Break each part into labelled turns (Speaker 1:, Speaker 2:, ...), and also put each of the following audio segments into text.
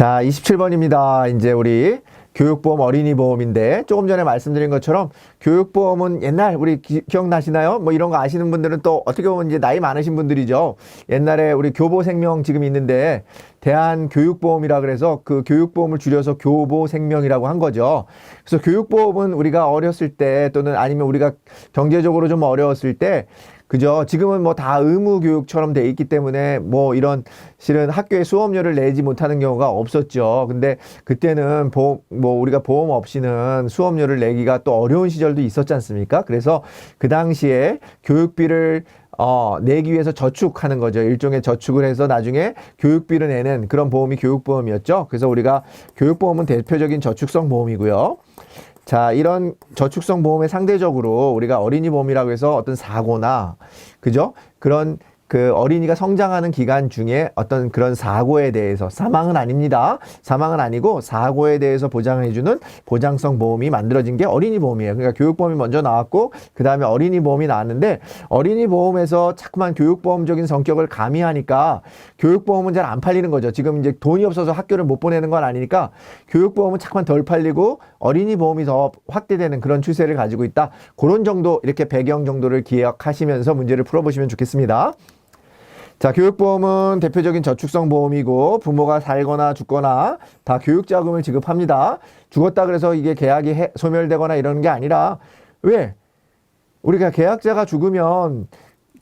Speaker 1: 자, 27번입니다. 이제 우리 교육보험 어린이 보험인데 조금 전에 말씀드린 것처럼 교육보험은 옛날 우리 기, 기억나시나요? 뭐 이런 거 아시는 분들은 또 어떻게 보면 이제 나이 많으신 분들이죠. 옛날에 우리 교보생명 지금 있는데 대한교육보험이라 그래서 그 교육보험을 줄여서 교보생명이라고 한 거죠. 그래서 교육보험은 우리가 어렸을 때 또는 아니면 우리가 경제적으로 좀 어려웠을 때 그죠? 지금은 뭐 다 의무 교육처럼 돼 있기 때문에 뭐 이런 실은 학교에 수업료를 내지 못하는 경우가 없었죠. 근데 그때는 보험, 뭐 우리가 보험 없이는 수업료를 내기가 또 어려운 시절도 있었지 않습니까? 그래서 그 당시에 교육비를 어, 내기 위해서 저축하는 거죠. 일종의 저축을 해서 나중에 교육비를 내는 그런 보험이 교육보험이었죠. 그래서 우리가 교육보험은 대표적인 저축성 보험이고요. 자, 이런 저축성 보험에 상대적으로 우리가 어린이 보험이라고 해서 어떤 사고나, 그죠? 그런 그 어린이가 성장하는 기간 중에 어떤 그런 사고에 대해서 사망은 아닙니다. 사망은 아니고 사고에 대해서 보장을 해주는 보장성 보험이 만들어진 게 어린이 보험이에요. 그러니까 교육보험이 먼저 나왔고 그 다음에 어린이 보험이 나왔는데 어린이 보험에서 자꾸만 교육보험적인 성격을 가미하니까 교육보험은 잘 안 팔리는 거죠. 지금 이제 돈이 없어서 학교를 못 보내는 건 아니니까 교육보험은 자꾸만 덜 팔리고 어린이 보험이 더 확대되는 그런 추세를 가지고 있다. 그런 정도 이렇게 배경 정도를 기억하시면서 문제를 풀어보시면 좋겠습니다. 자, 교육보험은 대표적인 저축성 보험이고 부모가 살거나 죽거나 다 교육자금을 지급합니다. 죽었다 그래서 이게 계약이 해- 소멸되거나 이러는 게 아니라 왜? 우리가 계약자가 죽으면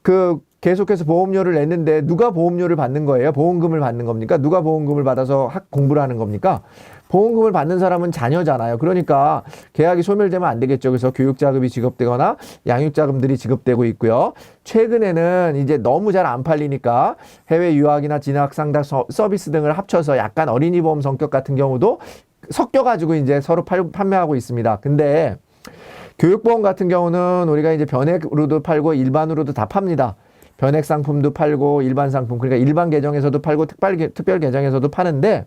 Speaker 1: 그 계속해서 보험료를 냈는데 누가 보험료를 받는 거예요? 보험금을 받는 겁니까? 누가 보험금을 받아서 학 공부를 하는 겁니까? 보험금을 받는 사람은 자녀잖아요. 그러니까 계약이 소멸되면 안 되겠죠. 그래서 교육자금이 지급되거나 양육자금들이 지급되고 있고요. 최근에는 이제 너무 잘 안 팔리니까 해외 유학이나 진학 상담 서- 서비스 등을 합쳐서 약간 어린이 보험 성격 같은 경우도 섞여가지고 이제 서로 팔, 판매하고 있습니다. 근데 교육보험 같은 경우는 우리가 이제 변액으로도 팔고 일반으로도 다 팝니다. 변액 상품도 팔고 일반 상품 그러니까 일반 계정에서도 팔고 특별 계- 특별 계정에서도 파는데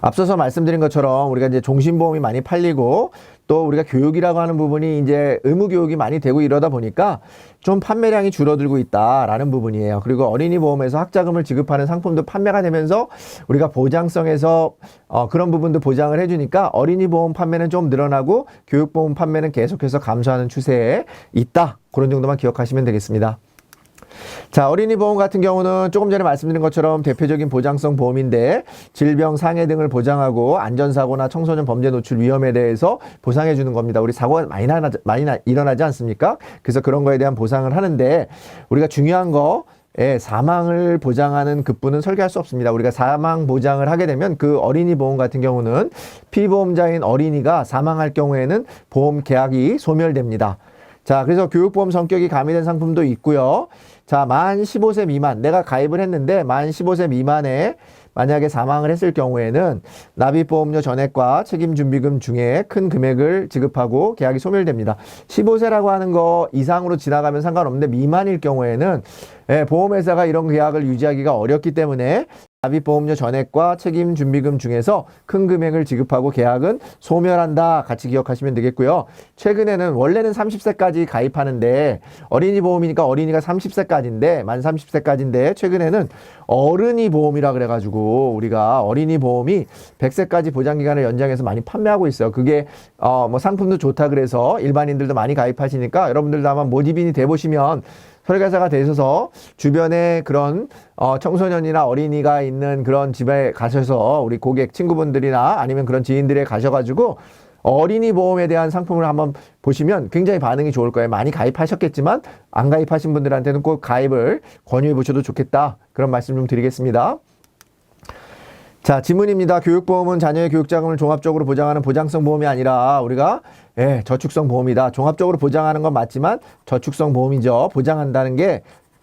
Speaker 1: 앞서서 말씀드린 것처럼 우리가 이제 종신보험이 많이 팔리고 또 우리가 교육이라고 하는 부분이 이제 의무 교육이 많이 되고 이러다 보니까 좀 판매량이 줄어들고 있다라는 부분이에요. 그리고 어린이 보험에서 학자금을 지급하는 상품도 판매가 되면서 우리가 보장성에서 어, 그런 부분도 보장을 해주니까 어린이 보험 판매는 좀 늘어나고 교육 보험 판매는 계속해서 감소하는 추세에 있다. 그런 정도만 기억하시면 되겠습니다. 자, 어린이 보험 같은 경우는 조금 전에 말씀드린 것처럼 대표적인 보장성 보험인데 질병, 상해 등을 보장하고 안전사고나 청소년 범죄 노출 위험에 대해서 보상해 주는 겁니다. 우리 사고가 많이, 나, 많이 나, 일어나지 않습니까? 그래서 그런 거에 대한 보상을 하는데 우리가 중요한 거 예, 사망을 보장하는 급부는 설계할 수 없습니다. 우리가 사망 보장을 하게 되면 그 어린이 보험 같은 경우는 피보험자인 어린이가 사망할 경우에는 보험 계약이 소멸됩니다. 자, 그래서 교육보험 성격이 가미된 상품도 있고요. 자, 만 15세 미만, 내가 가입을 했는데 만 15세 미만에 만약에 사망을 했을 경우에는 납입보험료 전액과 책임준비금 중에 큰 금액을 지급하고 계약이 소멸됩니다. 15세라고 하는 거 이상으로 지나가면 상관없는데 미만일 경우에는 예, 보험회사가 이런 계약을 유지하기가 어렵기 때문에 납입보험료 전액과 책임 준비금 중에서 큰 금액을 지급하고 계약은 소멸한다. 같이 기억하시면 되겠고요. 최근에는 원래는 30세까지 가입하는데 어린이 보험이니까 어린이가 30세까지인데 만 30세까지인데 최근에는 어른이 보험이라 그래가지고 우리가 어린이 보험이 100세까지 보장 기간을 연장해서 많이 판매하고 있어요. 그게 어 뭐 상품도 좋다 그래서 일반인들도 많이 가입하시니까 여러분들도 아마 모집인이 돼 보시면 설계사가 되셔서 주변에 그런 어, 청소년이나 어린이가 있는 그런 집에 가셔서 우리 고객 친구분들이나 아니면 그런 지인들에 가셔가지고 어린이 보험에 대한 상품을 한번 보시면 굉장히 반응이 좋을 거예요. 많이 가입하셨겠지만 안 가입하신 분들한테는 꼭 가입을 권유해 보셔도 좋겠다. 그런 말씀 좀 드리겠습니다. 자, 지문입니다. 교육보험은 자녀의 교육자금을 종합적으로 보장하는 보장성 보험이 아니라 우리가 예, 저축성 보험이다. 종합적으로 보장하는 건 맞지만 저축성 보험이죠. 보장한다는 게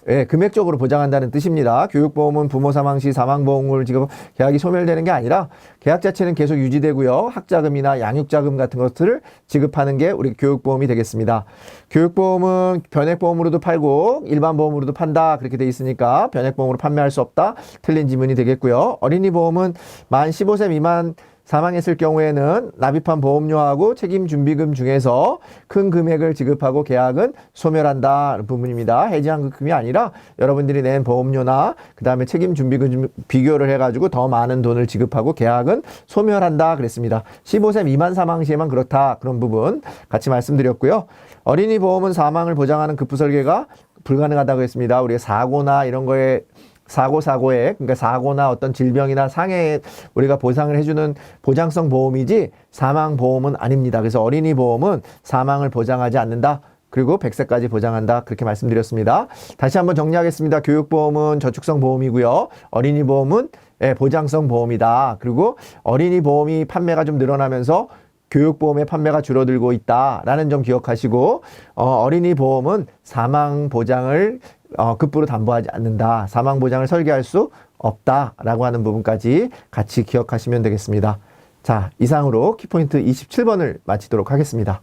Speaker 1: 예, 금액적으로 보장한다는 뜻입니다. 교육보험은 부모 사망 시 사망보험을 지금 계약이 소멸되는 게 아니라 계약 자체는 계속 유지되고요. 학자금이나 양육자금 같은 것들을 지급하는 게 우리 교육보험이 되겠습니다. 교육보험은 변액보험으로도 팔고 일반보험으로도 판다. 그렇게 돼 있으니까 변액보험으로 판매할 수 없다. 틀린 지문이 되겠고요. 어린이 보험은 만 15세 미만 사망했을 경우에는 납입한 보험료하고 책임 준비금 중에서 큰 금액을 지급하고 계약은 소멸한다 부분입니다. 해지한 금이 아니라 여러분들이 낸 보험료나 그 다음에 책임 준비금 좀 비교를 해 가지고 더 많은 돈을 지급하고 계약은 소멸한다 그랬습니다. 15세 미만 사망 시에만 그렇다 그런 부분 같이 말씀드렸고요. 어린이 보험은 사망을 보장하는 급부 설계가 불가능하다고 했습니다. 우리가 사고나 이런 거에 사고 사고에 그러니까 사고나 어떤 질병이나 상해에 우리가 보상을 해주는 보장성 보험이지 사망 보험은 아닙니다. 그래서 어린이 보험은 사망을 보장하지 않는다. 그리고 100세까지 보장한다. 그렇게 말씀드렸습니다. 다시 한번 정리하겠습니다. 교육보험은 저축성 보험이고요. 어린이 보험은 예, 보장성 보험이다. 그리고 어린이 보험이 판매가 좀 늘어나면서 교육보험의 판매가 줄어들고 있다라는 점 기억하시고 어, 어린이 보험은 사망 보장을 어, 급부로 담보하지 않는다. 사망 보장을 설계할 수 없다라고 하는 부분까지 같이 기억하시면 되겠습니다. 자, 이상으로 키포인트 27번을 마치도록 하겠습니다.